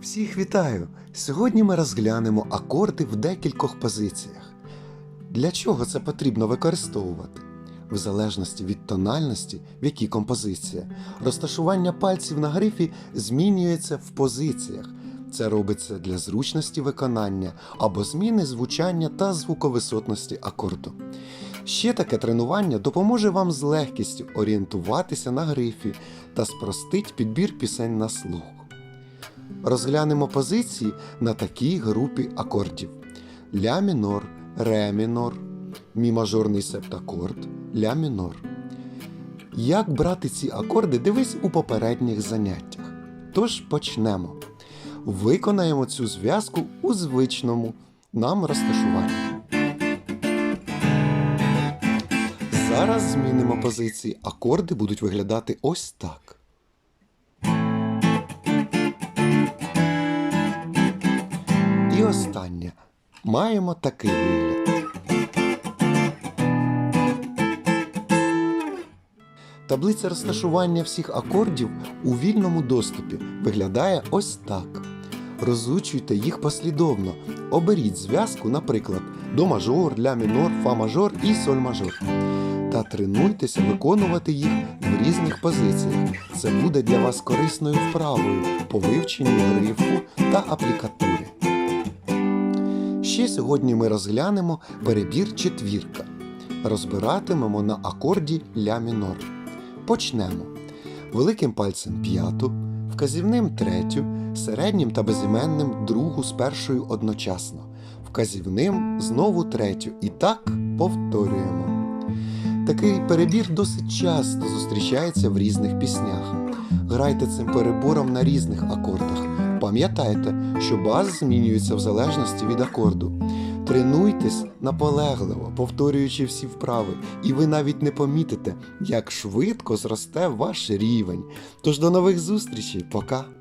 Всіх вітаю! Сьогодні ми розглянемо акорди в декількох позиціях. Для чого це потрібно використовувати? В залежності від тональності, в якій композиція, розташування пальців на грифі змінюється в позиціях. Це робиться для зручності виконання або зміни звучання та звуковисотності акорду. Ще таке тренування допоможе вам з легкістю орієнтуватися на грифі та спростить підбір пісень на слух. Розглянемо позиції на такій групі акордів: ля мінор, ре мінор, мі мажорний септакорд, ля мінор. Як брати ці акорди, дивись у попередніх заняттях. Тож почнемо. Виконаємо цю зв'язку у звичному нам розташуванні. Зараз змінимо позиції. Акорди будуть виглядати ось так. І. Маємо такий вигляд. Таблиця розташування всіх акордів у вільному доступі виглядає ось так. Розучуйте їх послідовно. Оберіть зв'язку, наприклад, до мажор, ля мінор, фа мажор і соль мажор. Та тренуйтеся виконувати їх в різних позиціях. Це буде для вас корисною вправою по вивченню грифу та аплікатури. Ще сьогодні ми розглянемо перебір четвірка. Розбиратимемо на акорді ля мінор. Почнемо. Великим пальцем п'яту, вказівним третю, середнім та безіменним другу з першою одночасно, вказівним знову третю. І так повторюємо. Такий перебір досить часто зустрічається в різних піснях. Грайте цим перебором на різних акордах. Пам'ятайте, що баз змінюється в залежності від акорду. Тренуйтесь наполегливо, повторюючи всі вправи, і ви навіть не помітите, як швидко зросте ваш рівень. Тож до нових зустрічей, пока!